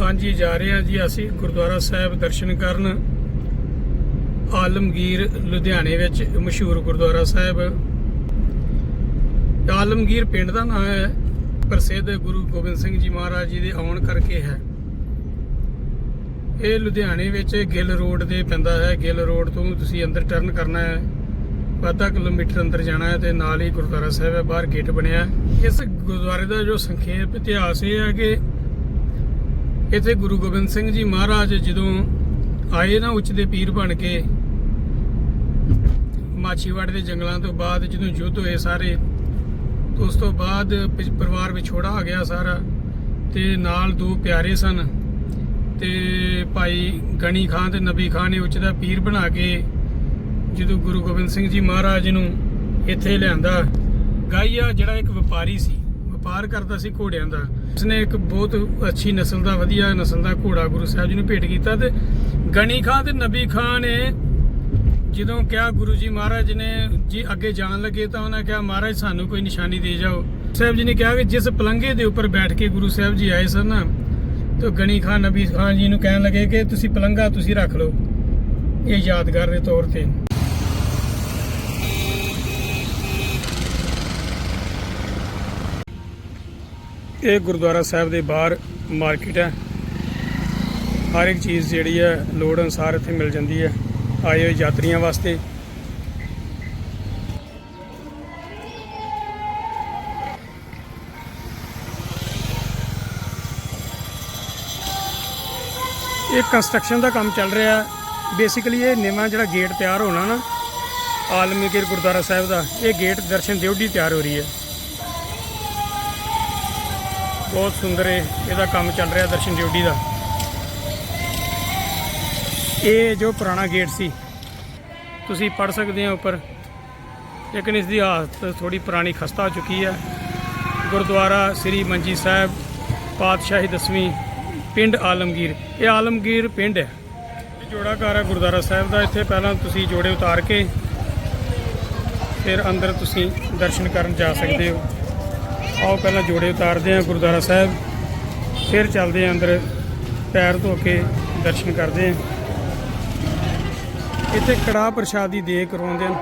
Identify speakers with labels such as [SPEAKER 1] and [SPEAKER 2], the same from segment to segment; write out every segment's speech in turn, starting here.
[SPEAKER 1] ਹਾਂਜੀ, ਜਾ ਰਹੇ ਹਾਂ ਜੀ ਅਸੀਂ ਗੁਰਦੁਆਰਾ ਸਾਹਿਬ ਦਰਸ਼ਨ ਕਰਨ। ਆਲਮਗੀਰ ਲੁਧਿਆਣੇ ਵਿੱਚ ਮਸ਼ਹੂਰ ਗੁਰਦੁਆਰਾ ਸਾਹਿਬ। ਆਲਮਗੀਰ ਪਿੰਡ ਦਾ ਨਾਮ ਹੈ, ਪ੍ਰਸਿੱਧ ਗੁਰੂ ਗੋਬਿੰਦ ਸਿੰਘ ਜੀ ਮਹਾਰਾਜ ਜੀ ਦੇ ਆਉਣ ਕਰਕੇ ਹੈ। ਇਹ ਲੁਧਿਆਣੇ ਵਿੱਚ ਗਿੱਲ ਰੋਡ ਤੇ ਪੈਂਦਾ ਹੈ। ਗਿੱਲ ਰੋਡ ਤੋਂ ਤੁਸੀਂ ਅੰਦਰ ਟਰਨ ਕਰਨਾ ਹੈ। ਅੱਧਾ ਕਿਲੋਮੀਟਰ ਅੰਦਰ ਜਾਣਾ ਹੈ ਤੇ ਨਾਲ ਹੀ ਗੁਰਦੁਆਰਾ ਸਾਹਿਬ ਹੈ, ਬਾਹਰ ਗੇਟ ਬਣਿਆ ਇਸ ਗੁਰਦੁਆਰੇ ਦਾ ਜੋ ਸੰਖੇਪ ਇਤਿਹਾਸ ਇਹ ਹੈ ਕਿ ਇੱਥੇ ਗੁਰੂ ਗੋਬਿੰਦ ਸਿੰਘ ਜੀ ਮਹਾਰਾਜ ਜਦੋਂ ਆਏ ਨਾ ਉੱਚ ਦੇ ਪੀਰ ਬਣ ਕੇ, ਮਾਛੀਵਾੜ ਦੇ ਜੰਗਲਾਂ ਤੋਂ ਬਾਅਦ ਜਦੋਂ ਯੁੱਧ ਹੋਏ ਸਾਰੇ, ਉਸ ਤੋਂ ਬਾਅਦ ਪਿ- ਪਰਿਵਾਰ ਵਿਛੋੜਾ ਆ ਗਿਆ ਸਾਰਾ ਤੇ ਨਾਲ ਦੋ ਪਿਆਰੇ ਸਨ ਤੇ ਭਾਈ ਗਣੀ ਖਾਨ ਤੇ ਨਬੀ ਖਾਨ ਨੇ ਉੱਚ ਦਾ ਪੀਰ ਬਣਾ ਕੇ ਜਦੋਂ ਗੁਰੂ ਗੋਬਿੰਦ ਸਿੰਘ ਜੀ ਮਹਾਰਾਜ ਨੂੰ ਇੱਥੇ ਲਿਆਂਦਾ, ਗਾਈਆ ਜਿਹੜਾ ਇੱਕ ਵਪਾਰੀ ਸੀ। ਵਪਾਰ ਕਰਦਾ ਸੀ ਘੋੜਿਆਂ ਦਾ। ਉਸਨੇ ਇੱਕ ਬਹੁਤ ਅੱਛੀ ਨਸਲ ਦਾ, ਵਧੀਆ ਨਸਲ ਦਾ ਘੋੜਾ ਗੁਰੂ ਸਾਹਿਬ ਜੀ ਨੂੰ ਭੇਟ ਕੀਤਾ ਤੇ ਗਣੀ ਖਾਨ ਤੇ ਨਬੀ ਖਾਨ ਨੇ ਜਦੋਂ ਕਿਹਾ ਗੁਰੂ ਜੀ ਮਹਾਰਾਜ ਨੇ ਜੀ ਅੱਗੇ ਜਾਣ ਲੱਗੇ ਤਾਂ ਉਹਨਾਂ ਕਿਹਾ, ਮਹਾਰਾਜ, ਸਾਨੂੰ ਕੋਈ ਨਿਸ਼ਾਨੀ ਦੇ ਜਾਓ। ਸਾਹਿਬ ਜੀ ਨੇ ਕਿਹਾ ਕਿ ਜਿਸ ਪਲੰਘੇ ਦੇ ਉੱਪਰ ਬੈਠ ਕੇ ਗੁਰੂ ਸਾਹਿਬ ਜੀ ਆਏ ਸਨ ਨਾ, ਤੇ ਗਣੀ ਖਾਨ ਨਬੀ ਖਾਨ ਜੀ ਨੂੰ ਕਹਿਣ ਲੱਗੇ ਕਿ ਤੁਸੀਂ ਪਲੰਘਾ ਤੁਸੀਂ ਰੱਖ ਲਓ, ਇਹ ਯਾਦਗਾਰ ਦੇ ਤੌਰ ਤੇ। ਇਹ ਗੁਰਦੁਆਰਾ ਸਾਹਿਬ ਦੇ ਬਾਹਰ ਮਾਰਕੀਟ ਹੈ। ਹਰ ਇੱਕ ਚੀਜ਼ ਜਿਹੜੀ ਹੈ, ਲੋੜ ਅਨਸਾਰ ਇੱਥੇ ਮਿਲ ਜਾਂਦੀ ਹੈ। ਆਏ ਹੋਏ ਯਾਤਰੀਆਂ ਵਾਸਤੇ। ਇਹ ਕੰਸਟਰਕਸ਼ਨ ਦਾ ਕੰਮ ਚੱਲ ਰਿਹਾ ਬੇਸਿਕਲੀ ਇਹ ਨਵਾਂ ਜਿਹੜਾ ਗੇਟ ਤਿਆਰ ਹੋਣਾ ਨਾ, ਆਲਮਗੀਰ ਗੁਰਦੁਆਰਾ ਸਾਹਿਬ ਦਾ, ਇਹ ਗੇਟ ਦਰਸ਼ਨ ਦਿਉਡੀ ਤਿਆਰ ਹੋ ਰਹੀ ਹੈ। ਬਹੁਤ ਸੁੰਦਰ ਹੈ ਇਹਦਾ ਕੰਮ ਚੱਲ ਰਿਹਾ ਦਰਸ਼ਨ ਡਿਊਟੀ ਦਾ। ਇਹ ਜੋ ਪੁਰਾਣਾ ਗੇਟ ਸੀ, ਤੁਸੀਂ ਪੜ ਸਕਦੇ ਹੋ ਉੱਪਰ। ਲੇਕਿਨ ਇਸ ਦੀ ਹਾਲਤ ਥੋੜੀ ਪੁਰਾਣੀ ਖਸਤਾ ਹੋ ਚੁੱਕੀ ਹੈ। ਗੁਰਦੁਆਰਾ ਸ੍ਰੀ ਮੰਜੀ ਸਾਹਿਬ, ਪਾਤਸ਼ਾਹੀ ਦਸਵੀਂ ਪਿੰਡ ਆਲਮਗੀਰ। ਇਹ ਆਲਮਗੀਰ ਪਿੰਡ ਹੈ। ਜੋੜਾ ਘਰ ਹੈ ਗੁਰਦੁਆਰਾ ਸਾਹਿਬ ਦਾ। ਇੱਥੇ ਪਹਿਲਾਂ ਤੁਸੀਂ ਜੋੜੇ ਉਤਾਰ ਕੇ ਫਿਰ ਅੰਦਰ ਤੁਸੀਂ ਦਰਸ਼ਨ ਕਰਨ ਜਾ ਸਕਦੇ ਹੋ। ਆਓ ਪਹਿਲਾਂ ਜੋੜੇ ਉਤਾਰਦੇ ਹਾਂ ਗੁਰਦੁਆਰਾ ਸਾਹਿਬ, ਫਿਰ ਚੱਲਦੇ ਹਾਂ ਅੰਦਰ ਪੈਰ ਧੋ ਕੇ ਦਰਸ਼ਨ ਕਰਦੇ ਹਾਂ। ਇੱਥੇ ਕੜਾਹ ਪ੍ਰਸ਼ਾਦ ਦੀ ਦੇ ਕਰਵਾਉਂਦੇ ਹਨ।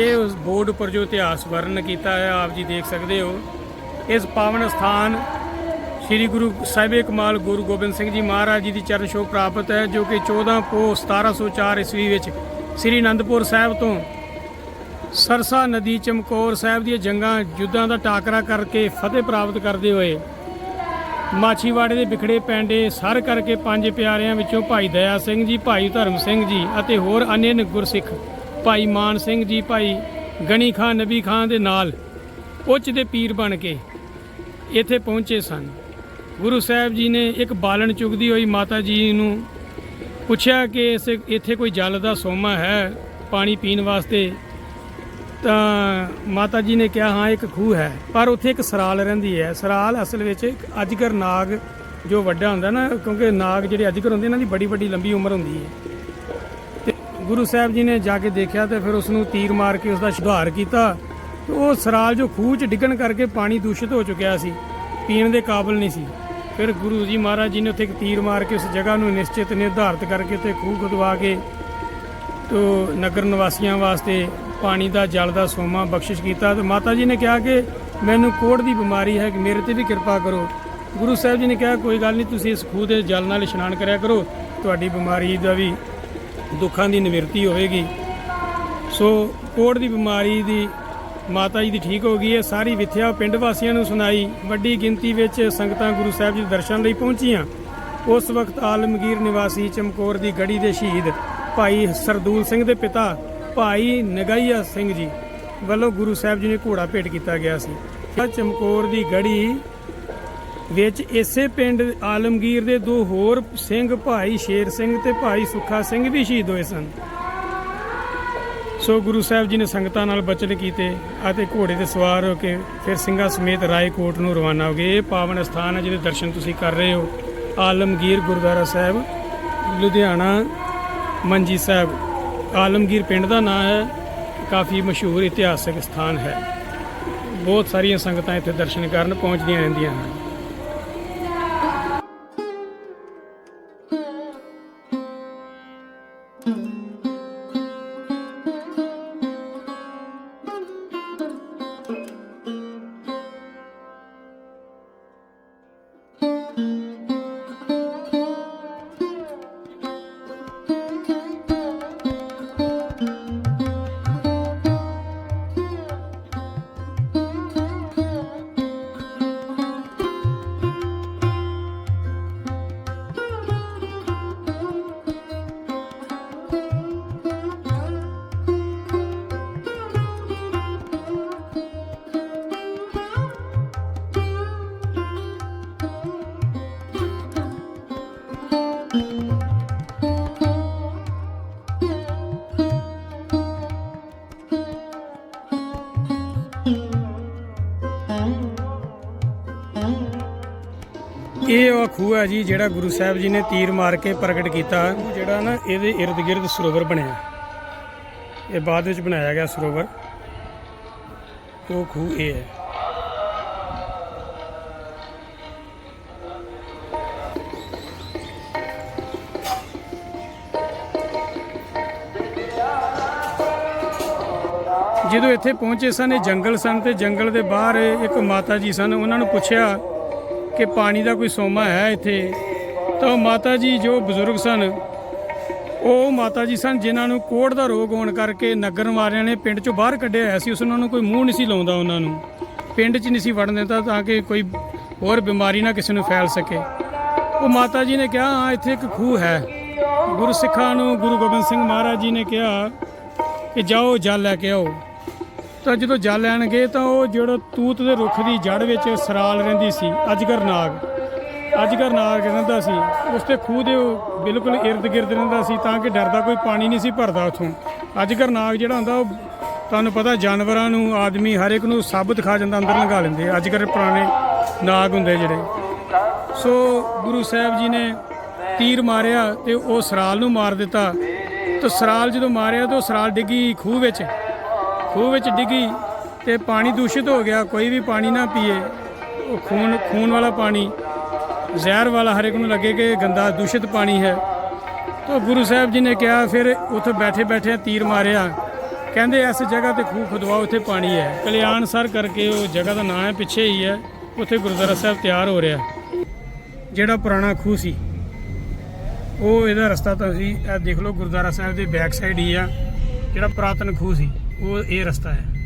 [SPEAKER 1] ਇਹ ਉਸ ਬੋਰਡ ਉੱਪਰ ਜੋ ਇਤਿਹਾਸ ਵਰਣਨ ਕੀਤਾ ਹੈ, ਆਪ ਜੀ ਦੇਖ ਸਕਦੇ ਹੋ। ਇਸ ਪਾਵਨ ਸਥਾਨ ਸ੍ਰੀ ਗੁਰੂ ਸਾਹਿਬੇ ਕਮਾਲ ਗੁਰੂ ਗੋਬਿੰਦ ਸਿੰਘ ਜੀ ਮਹਾਰਾਜ ਜੀ ਦੀ ਚਰਨ ਛੋਹ ਪ੍ਰਾਪਤ ਹੈ, ਜੋ ਕਿ 14 ਪੋ 1704 ਈਸਵੀ ਵਿੱਚ ਸ੍ਰੀ ਅਨੰਦਪੁਰ ਸਾਹਿਬ ਤੋਂ ਸਰਸਾ ਨਦੀ, ਚਮਕੌਰ ਸਾਹਿਬ ਦੀਆਂ ਜੰਗਾਂ ਯੁੱਧਾਂ ਦਾ ਟਾਕਰਾ ਕਰਕੇ ਫਤਿਹ ਪ੍ਰਾਪਤ ਕਰਦੇ ਹੋਏ ਮਾਛੀਵਾੜੇ ਦੇ ਵਿਖੜੇ ਪੈਂਡੇ ਸਰ ਕਰਕੇ ਪੰਜ ਪਿਆਰਿਆਂ ਵਿੱਚੋਂ ਭਾਈ ਦਇਆ ਸਿੰਘ ਜੀ, ਭਾਈ ਧਰਮ ਸਿੰਘ ਜੀ ਅਤੇ ਹੋਰ ਅਨੇਨ ਗੁਰਸਿੱਖ ਭਾਈ ਮਾਨ ਸਿੰਘ ਜੀ, ਭਾਈ ਗਣੀ ਖਾਨ, ਨਬੀ ਖਾਨ ਦੇ ਨਾਲ ਉੱਚ ਦੇ ਪੀਰ ਬਣ ਕੇ ਇੱਥੇ ਪਹੁੰਚੇ ਸਨ। ਗੁਰੂ ਸਾਹਿਬ ਜੀ ਨੇ ਇੱਕ ਬਾਲਣ ਚੁਗਦੀ ਹੋਈ ਮਾਤਾ ਜੀ ਨੂੰ ਪੁੱਛਿਆ ਕਿ ਇਸ ਇੱਥੇ ਕੋਈ ਜਲ ਦਾ ਸੋਮਾ ਹੈ ਪਾਣੀ ਪੀਣ ਵਾਸਤੇ? ਤਾਂ ਮਾਤਾ ਜੀ ਨੇ ਕਿਹਾ, ਹਾਂ, ਇੱਕ ਖੂਹ ਹੈ, ਪਰ ਉੱਥੇ ਇੱਕ ਸਰਾਲ ਰਹਿੰਦੀ ਹੈ। ਸਰਾਲ ਅਸਲ ਵਿੱਚ ਇੱਕ ਅਜਗਰ ਨਾਗ ਜੋ ਵੱਡਾ ਹੁੰਦਾ ਨਾ, ਕਿਉਂਕਿ ਨਾਗ ਜਿਹੜੇ ਅਜਗਰ ਹੁੰਦੇ ਇਹਨਾਂ ਦੀ ਬੜੀ ਵੱਡੀ ਲੰਬੀ ਉਮਰ ਹੁੰਦੀ ਹੈ। ਗੁਰੂ ਸਾਹਿਬ ਜੀ ਨੇ ਜਾ ਕੇ ਦੇਖਿਆ ਤੇ ਫਿਰ ਉਸ ਨੂੰ ਤੀਰ ਮਾਰ ਕੇ ਉਸ ਦਾ ਸੁਧਾਰ ਕੀਤਾ ਤੇ ਉਹ ਸਰਾਲ ਜੋ ਖੂਹ 'ਚ ਡਿੱਗਣ ਕਰਕੇ ਪਾਣੀ ਦੂਸ਼ਿਤ ਹੋ ਚੁੱਕਿਆ ਸੀ, ਪੀਣ ਦੇ ਕਾਬਲ ਨਹੀਂ ਸੀ। ਫਿਰ ਗੁਰੂ ਜੀ ਮਹਾਰਾਜ ਜੀ ਨੇ ਉੱਥੇ ਇੱਕ ਤੀਰ ਮਾਰ ਕੇ ਉਸ ਜਗ੍ਹਾ ਨੂੰ ਨਿਸ਼ਚਿਤ ਨਿਰਧਾਰਤ ਕਰਕੇ ਤੇ ਖੂਹ ਖੁਦਵਾ ਕੇ ਤੋ ਨਗਰ ਨਿਵਾਸੀਆਂ ਵਾਸਤੇ ਪਾਣੀ ਦਾ, ਜਲ ਦਾ, ਸੋਮਾ ਬਖਸ਼ਿਸ਼ ਕੀਤਾ ਤੇ ਮਾਤਾ ਜੀ ਨੇ ਕਿਹਾ ਕਿ ਮੈਨੂੰ ਕੋੜ ਦੀ ਬਿਮਾਰੀ ਹੈ ਕਿ ਮੇਰੇ ਤੇ ਵੀ ਕਿਰਪਾ ਕਰੋ। ਗੁਰੂ ਸਾਹਿਬ ਜੀ ਨੇ ਕਿਹਾ, ਕੋਈ ਗੱਲ ਨਹੀਂ, ਤੁਸੀਂ ਇਸ ਖੂਹ ਦੇ ਜਲ ਨਾਲ ਇਸ਼ਨਾਨ ਕਰਿਆ ਕਰੋ, ਤੁਹਾਡੀ ਬਿਮਾਰੀ ਦਾ ਵੀ ਦੁੱਖਾਂ ਦੀ ਨਿਵਰਤੀ ਹੋਵੇਗੀ। ਸੋ ਕੋੜ ਦੀ ਬਿਮਾਰੀ ਦੀ ਮਾਤਾ ਜੀ ਦੀ ਠੀਕ ਹੋ ਗਈ ਹੈ। ਸਾਰੀ ਵਿਥਿਆ ਪਿੰਡ ਵਾਸੀਆਂ ਨੂੰ ਸੁਣਾਈ। ਵੱਡੀ ਗਿਣਤੀ ਵਿੱਚ ਸੰਗਤਾਂ ਗੁਰੂ ਸਾਹਿਬ ਜੀ ਦੇ ਦਰਸ਼ਨ ਲਈ ਪਹੁੰਚੀਆਂ। ਉਸ ਵਕਤ ਆਲਮਗੀਰ ਨਿਵਾਸੀ ਚਮਕੌਰ ਦੀ ਗੜੀ ਦੇ ਸ਼ਹੀਦ ਭਾਈ ਸਰਦੂਲ ਸਿੰਘ ਦੇ ਪਿਤਾ ਭਾਈ ਨਗਾਈਆ ਸਿੰਘ ਜੀ ਵੱਲੋਂ ਗੁਰੂ ਸਾਹਿਬ ਜੀ ਨੇ ਘੋੜਾ ਭੇਟ ਕੀਤਾ ਗਿਆ ਸੀ। ਚਮਕੌਰ ਦੀ ਗੜੀ ਵਿੱਚ ਇਸੇ ਪਿੰਡ ਆਲਮਗੀਰ ਦੇ ਦੋ ਹੋਰ ਸਿੰਘ ਭਾਈ ਸ਼ੇਰ ਸਿੰਘ ਤੇ ਭਾਈ ਸੁੱਖਾ ਸਿੰਘ ਵੀ ਸ਼ਹੀਦ ਹੋਏ ਸਨ। ਸੋ ਗੁਰੂ ਸਾਹਿਬ ਜੀ ਨੇ ਸੰਗਤਾਂ ਨਾਲ ਬਚਨ ਕੀਤੇ ਅਤੇ ਘੋੜੇ ਤੇ ਸਵਾਰ ਹੋ ਕੇ ਫਿਰ ਸਿੰਘਾਂ ਸਮੇਤ ਰਾਏਕੋਟ ਨੂੰ ਰਵਾਨਾ ਹੋ ਗਏ। ਇਹ ਪਾਵਨ ਸਥਾਨ ਹੈ ਜਿਹਦੇ ਦਰਸ਼ਨ ਤੁਸੀਂ ਕਰ ਰਹੇ ਹੋ। ਆਲਮਗੀਰ ਗੁਰਦੁਆਰਾ ਸਾਹਿਬ, ਲੁਧਿਆਣਾ, ਮੰਜੀ ਸਾਹਿਬ। ਆਲਮਗੀਰ ਪਿੰਡ ਦਾ ਨਾਮ ਹੈ, ਕਾਫੀ ਮਸ਼ਹੂਰ ਇਤਿਹਾਸਕ ਸਥਾਨ ਹੈ। ਬਹੁਤ ਸਾਰੀਆਂ ਸੰਗਤਾਂ ਇੱਥੇ ਦਰਸ਼ਨ ਕਰਨ ਪਹੁੰਚਦੀਆਂ ਰਹਿੰਦੀਆਂ ਹਨ। ਇਹ ਉਹ ਖੂਹ ਹੈ ਜੀ ਜਿਹੜਾ ਗੁਰੂ ਸਾਹਿਬ ਜੀ ਨੇ ਤੀਰ ਮਾਰ ਕੇ ਪ੍ਰਗਟ ਕੀਤਾ, ਜਿਹੜਾ ਨਾ ਇਹਦੇ ird ਗਿਰਦ ਸਰੋਵਰ ਬਣਿਆ। ਇਹ ਬਾਅਦ ਵਿੱਚ ਬਣਾਇਆ ਗਿਆ ਸਰੋਵਰ। ਉਹ ਖੂਹ ਇਹ ਹੈ। ਜਦੋਂ ਇੱਥੇ ਪਹੁੰਚੇ ਸਨ, ਇਹ ਜੰਗਲ ਸਨ ਤੇ ਜੰਗਲ ਦੇ ਬਾਹਰ ਇੱਕ ਮਾਤਾ ਜੀ ਸਨ, ਉਹਨਾਂ ਨੂੰ ਪੁੱਛਿਆ ਕਿ ਪਾਣੀ ਦਾ ਕੋਈ ਸੋਮਾ ਹੈ ਇੱਥੇ, ਤਾਂ ਉਹ ਮਾਤਾ ਜੀ ਜੋ ਬਜ਼ੁਰਗ ਸਨ, ਉਹ ਮਾਤਾ ਜੀ ਸਨ ਜਿਨ੍ਹਾਂ ਨੂੰ ਕੋੜ ਦਾ ਰੋਗ ਹੋਣ ਕਰਕੇ ਨਗਰ ਵਾਲਿਆਂ ਨੇ ਪਿੰਡ ਚੋਂ ਬਾਹਰ ਕੱਢਿਆ ਹੋਇਆ ਸੀ, ਉਸ ਉਹਨਾਂ ਨੂੰ ਕੋਈ ਮੂੰਹ ਨਹੀਂ ਸੀ ਲਾਉਂਦਾ ਉਹਨਾਂ ਨੂੰ। ਪਿੰਡ 'ਚ ਨਹੀਂ ਸੀ ਵੜਨ ਦਿੰਦਾ ਤਾਂ ਕਿ ਕੋਈ ਹੋਰ ਬਿਮਾਰੀ ਨਾ ਕਿਸੇ ਨੂੰ ਫੈਲ ਸਕੇ। ਉਹ ਮਾਤਾ ਜੀ ਨੇ ਕਿਹਾ, ਹਾਂ, ਇੱਥੇ ਇੱਕ ਖੂਹ ਹੈ। ਗੁਰੂ ਸਿੱਖਾਂ ਨੂੰ ਗੁਰੂ ਗੋਬਿੰਦ ਸਿੰਘ ਮਹਾਰਾਜ ਜੀ ਨੇ ਕਿਹਾ ਕਿ ਜਾਓ, ਜਲ ਲੈ ਕੇ ਆਓ। ਤਾਂ ਜਦੋਂ ਜਲ ਲੈਣ ਗਏ ਤਾਂ ਉਹ ਜਿਹੜਾ ਤੂਤ ਦੇ ਰੁੱਖ ਦੀ ਜੜ ਵਿੱਚ ਸਰਾਲ ਰਹਿੰਦੀ ਸੀ, ਅਜਗਰ ਨਾਗ। ਅਜਗਰ ਨਾਗ ਰਹਿੰਦਾ ਸੀ, ਉਸ ਤੇ ਖੂਹ ਦੇ ਉਹ ਬਿਲਕੁਲ ird ਗਿਰਦ ਰਹਿੰਦਾ ਸੀ ਤਾਂ ਕਿ ਡਰਦਾ ਕੋਈ ਪਾਣੀ ਨਹੀਂ ਸੀ ਭਰਦਾ ਉਥੋਂ। ਅਜਗਰ ਨਾਗ ਜਿਹੜਾ ਹੁੰਦਾ ਉਹ ਤੁਹਾਨੂੰ ਪਤਾ ਜਾਨਵਰਾਂ ਨੂੰ, ਆਦਮੀ ਹਰ ਇੱਕ ਨੂੰ ਸਾਬਤ ਖਾ ਜਾਂਦਾ, ਅੰਦਰ ਲੰਘਾ ਲੈਂਦੇ। ਆ। ਅਜਗਰ ਪੁਰਾਣੇ ਨਾਗ ਹੁੰਦੇ ਜਿਹੜੇ। ਸੋ ਗੁਰੂ ਸਾਹਿਬ ਜੀ ਨੇ ਤੀਰ ਮਾਰਿਆ ਤੇ ਉਹ ਸਰਾਲ ਨੂੰ ਮਾਰ ਦਿੱਤਾ। ਤੇ ਸਰਾਲ ਜਦੋਂ ਮਾਰਿਆ ਤਾਂ ਉਹ ਸਰਾਲ ਡਿੱਗੀ ਖੂਹ ਵਿੱਚ। ਖੂਹ ਵਿੱਚ ਡਿੱਗੀ ਤੇ ਪਾਣੀ ਦੂਸ਼ਿਤ ਹੋ ਗਿਆ, ਕੋਈ ਵੀ ਪਾਣੀ ਨਾ ਪੀਏ। ਉਹ ਖੂਨ ਖੂਨ ਵਾਲਾ ਪਾਣੀ, ਜ਼ਹਿਰ ਵਾਲਾ ਹਰ ਇੱਕ ਨੂੰ ਲੱਗੇ ਕਿ ਗੰਦਾ, ਦੂਸ਼ਿਤ ਪਾਣੀ ਹੈ। ਤਾਂ ਗੁਰੂ ਸਾਹਿਬ ਜੀ ਨੇ ਕਿਹਾ, ਫਿਰ ਉੱਥੇ ਬੈਠੇ ਬੈਠੇ ਤੀਰ ਮਾਰਿਆ। ਕਹਿੰਦੇ, ਇਸ ਜਗ੍ਹਾ ਤੇ ਖੂਹ ਖੁਦਵਾਓ ਉੱਥੇ ਪਾਣੀ ਹੈ। ਕਲਿਆਣ ਸਰ ਕਰਕੇ ਉਹ ਜਗ੍ਹਾ ਦਾ ਨਾਮ ਹੈ, ਪਿੱਛੇ ਹੀ ਹੈ, ਉੱਥੇ ਗੁਰਦੁਆਰਾ ਸਾਹਿਬ ਤਿਆਰ ਹੋ ਰਿਹਾ। ਜਿਹੜਾ ਪੁਰਾਣਾ ਖੂਹ ਸੀ, ਉਹ ਇਹਦਾ ਰਸਤਾ ਤਾਂ ਸੀ, ਇਹ ਦੇਖ ਲਓ ਗੁਰਦੁਆਰਾ ਸਾਹਿਬ ਦੇ ਬੈਕ ਸਾਈਡ ਹੀ ਆ। ਜਿਹੜਾ ਪੁਰਾਤਨ ਖੂਹ ਸੀ। ਉਹ ਇਹ ਰਸਤਾ ਹੈ।